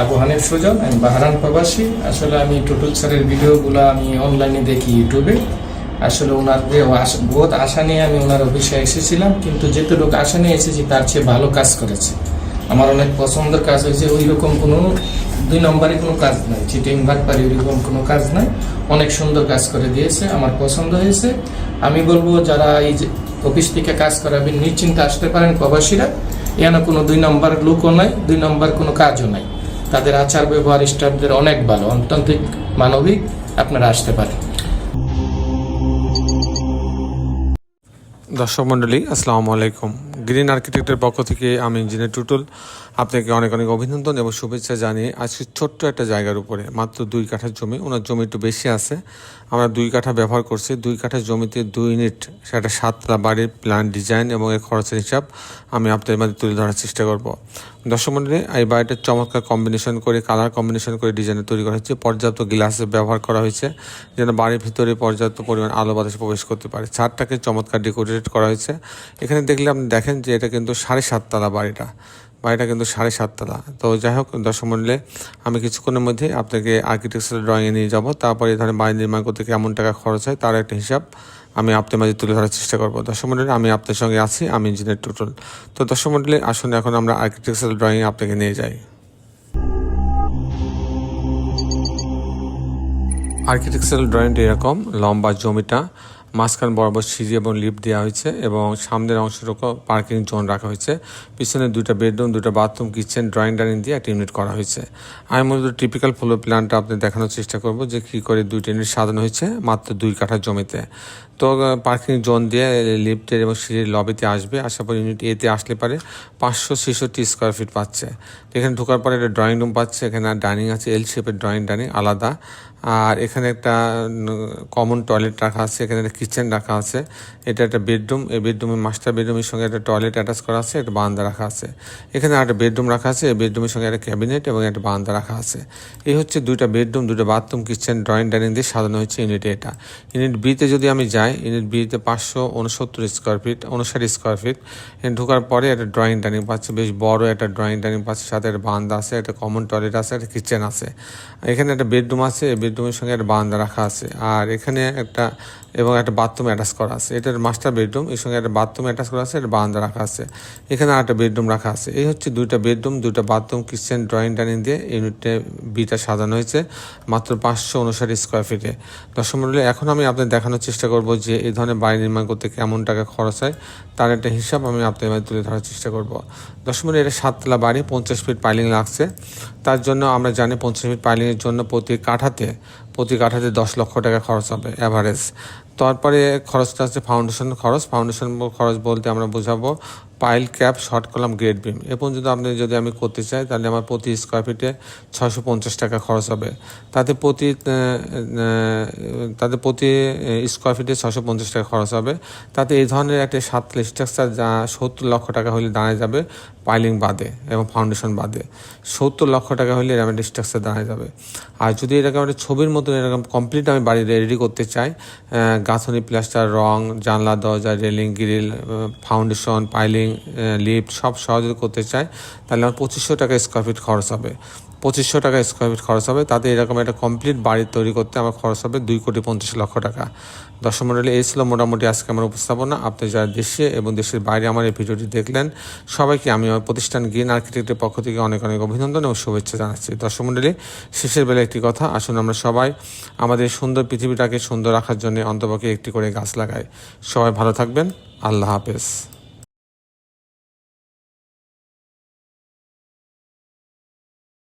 আবু হানিফ সুজন, আমি বাহারান প্রবাসী। আসলে আমি টুটুল স্যারের ভিডিওগুলো আমি অনলাইনে দেখি ইউটিউবে। আসলে ওনার যে বহুত আশা নিয়ে আমি ওনার অফিসে এসেছিলাম, কিন্তু যেটুকু আশা নিয়ে এসেছি, তার চেয়ে ভালো কাজ করেছে। আমার অনেক পছন্দের কাজ হয়েছে ওই রকম কোনো, দুই নম্বরে কোনো কাজ নাই। চিটিং ভাটপারি ওইরকম কোনো কাজ নাই। অনেক সুন্দর কাজ করে দিয়েছে, আমার পছন্দ হয়েছে। আমি বলব, যারা এই অফিস থেকে কাজ করাবেন নিশ্চিন্তে আসতে পারেন প্রবাসীরা। এখানে কোনো দুই নম্বর লোকও নাই, দুই নম্বর কোনো কাজও নাই। তাদের আচার ব্যবহার স্টাফদের অনেক ভালো, অত্যন্তিক মানবিক আপনারা আসতে পারেন। দর্শক মন্ডলী আসসালামু আলাইকুম। গ্রিন আর্কিটেক্টের পক্ষ থেকে আমি ইঞ্জিনিয়ার টুটুল। আপনাকে অনেক অনেক অভিনন্দন এবং শুভেচ্ছা জানিয়ে আজকে ছোট্ট একটা জায়গার উপরে, মাত্র দুই কাঠার জমি, ওনার জমি একটু বেশি আছে। আমরা দুই কাঠা ব্যবহার করছি। দুই কাঠার জমিতে দুই ইউনিট, সেটা সাতটা বাড়ির প্ল্যান ডিজাইন এবং এর খরচের হিসাব আমি আপনাদের মাঝে তুলে ধরার চেষ্টা করব। দর্শক মণ্ডলী এই বাড়িটার চমৎকার কম্বিনেশন করে কালার কম্বিনেশন করে ডিজাইনে তৈরি করা হয়েছে। পর্যাপ্ত গ্লাসের ব্যবহার করা হয়েছে, যেন বাড়ির ভিতরে পর্যাপ্ত পরিমাণ আলো বাতাস প্রবেশ করতে পারে। ছাদটাকে চমৎকার ডেকোরেট করা হয়েছে। এখানে দেখলে আপনি দেখেন যে এটা কিন্তু সাড়ে সাততলা বাড়িটা। বাড়িটা কিন্তু সাড়ে সাততলা। তো যাই হোক, দর্শক মণ্ডলে আমি কিছুক্ষণের মধ্যে আপনাকে আর্কিটেকচার ড্রয়িংয়ে নিয়ে যাব। তারপরে ধরনের বাড়ি নির্মাণ করতে কেমন টাকা খরচ হয় তার একটা হিসাব আমি আপনার মাঝে তুলে ধরার চেষ্টা করব। দর্শক মণ্ডলী আমি আপনার সঙ্গে আছি, আমি ইঞ্জিনিয়ার টুটুল। তো দর্শক মণ্ডলী আসুন এখন আমরা আর্কিটেকচার ড্রয়িংয়ে আপনাকে নিয়ে যাই। আর্কিটেকচারাল ড্রয়িংটা এরকম, লম্বা জমিটা মাঝখান বরাবর সিঁড়ি এবং লিফট দেওয়া হয়েছে এবং সামনের অংশটুকু পার্কিং জোন রাখা হয়েছে। পিছনে দুইটা বেডরুম দুটা বাথরুম কিচেন ড্রয়িং ডাইনিং দিয়ে একটা ইউনিট করা হয়েছে। আমি মূলত টিপিক্যাল ফ্লোর প্ল্যানটা আপনি দেখানোর চেষ্টা করব যে কী করে দুইটা ইউনিট সাজানো হয়েছে মাত্র দুই কাঠা জমিতে। তো পার্কিং জোন দিয়ে লিফটের এবং সিঁড়ির লবিতে আসবে। আসার পর ইউনিট এতে আসলে পারে পাঁচশো ছেষট্টি স্কোয়ার ফিট পাচ্ছে। এখানে ঢোকার পরে একটা ড্রয়িং রুম পাচ্ছে, এখানে ডাইনিং আছে এল শেপের ড্রয়িং ডাইনিং আলাদা। আর এখানে একটা কমন টয়লেট রাখা আছে, এখানে একটা কিচেন রাখা আছে। এটা একটা বেডরুম এই বেডরুমের মাস্টার বেডরুমের সঙ্গে একটা টয়লেট অ্যাটাচ করা আছে, একটা বারান্দা রাখা আছে। এখানে একটা বেডরুম রাখা আছে, এই বেডরুমের সঙ্গে একটা ক্যাবিনেট এবং একটা বারান্দা রাখা আছে। এই হচ্ছে দুইটা বেডরুম দুটো বাথরুম কিচেন ড্রয়িং ডাইনিং দিয়ে সাজানো হয়েছে ইউনিটে এটা ইউনিট বিতে যদি আমি যাই ইউনিট বিতে পাঁচশো উনসত্তর স্কোয়ার ফিট উনষাট স্কোয়ার ফিট ঢোকার পরে একটা ড্রয়িং ডাইনিং পাচ্ছে, বেশ বড় একটা ড্রয়িং ডাইনিং পাচ্ছে, সাথে একটা বারান্দা আছে, একটা কমন টয়লেট আছে, একটা কিচেন আছে। এখানে একটা বেডরুম আছে বেডরুমের সঙ্গে একটা বারান্দা রাখা আছে, আর এখানে একটা, এবং একটা বাথরুম অ্যাটাচ করা আছে। এটার মাস্টার বেডরুম এর সঙ্গে একটা বাথরুম অ্যাটাচ করা আছে, একটা বারান্দা রাখা আছে। এখানে আর একটা বেডরুম রাখা আছে। এই হচ্ছে দুইটা বেডরুম দুইটা বাথরুম কিচেন ড্রয়িং ডাইনিং দিয়ে ইউনিটে বিটা সাজানো হয়েছে, মাত্র পাঁচশো উনষাট স্কোয়ার ফিটে দর্শক এখন আমি আপনাদের দেখানোর চেষ্টা করব যে এই ধরনের বাড়ি নির্মাণ করতে কেমন টাকা খরচ হয়। তার একটা হিসাব আমি আপনাদের মাঝে তুলে ধরার চেষ্টা করব। দশ মিনিট এটা সাততলা বাড়ি, পঞ্চাশ ফিট পাইলিং লাগছে। তার জন্য আমরা জানি পঞ্চাশ ফিট পাইলিংয়ের জন্য প্রতি কাঠাতে প্রতি কাঠাতে দশ লক্ষ টাকা খরচ হবে অ্যাভারেজ তারপরে খরচটা আছে ফাউন্ডেশন খরচ। ফাউন্ডেশন খরচ বলতে আমরা বোঝাবো pile cap short column grade beam এ পর্যন্ত আপনি যদি আমি করতে চাই, তাহলে আমার প্রতি স্কোয়ার ফিটে ছশো পঞ্চাশ টাকা খরচ হবে। তাতে প্রতি তাতে প্রতি স্কোয়ার ফিটে ছশো পঞ্চাশ টাকা খরচ হবে। তাতে এই ধরনের একটা সাত স্ট্রাকচার যা সত্তর লক্ষ টাকা হলে দাঁড়ায় যাবে পাইলিং বাদে এবং ফাউন্ডেশন বাদে। সত্তর লক্ষ টাকা হলে এরকম একটা স্ট্রাকচার দাঁড়ায় যাবে। আর যদি এরকম একটা ছবির মতন এরকম কমপ্লিট আমি বাড়ি রেডি করতে চাই গাঁথনি, প্লাস্টার, রং, জানলা, দরজা, railing, grill foundation, piling lift সব সহজে করতে চাই তাহলে আমার পঁচিশশো টাকা স্কোয়ার ফিট খরচ হবে। পঁচিশশো টাকা স্কোয়ার ফিট খরচ হবে। তাতে এরকম একটা কমপ্লিট বাড়ি তৈরি করতে আমার খরচ হবে দুই কোটি পঞ্চাশ লক্ষ টাকা। দর্শক মন্ডলী, এই ছিল মোটামুটি আজকে আমার উপস্থাপনা। আপনি যারা দেশে এবং দেশের বাইরে আমার এই ভিডিওটি দেখলেন, সবাইকে আমি আমার প্রতিষ্ঠান গ্রিন আর্কিটেক্টের পক্ষ থেকে অনেক অনেক অভিনন্দন এবং শুভেচ্ছা জানাচ্ছি। দর্শক মন্ডলী, শেষের বেলা একটি কথা, আসুন আমরা সবাই আমাদের সুন্দর পৃথিবীটাকে সুন্দর রাখার জন্য অন্তপক্ষে একটি করে গাছ লাগাই। সবাই ভালো থাকবেন। আল্লাহ হাফেজ।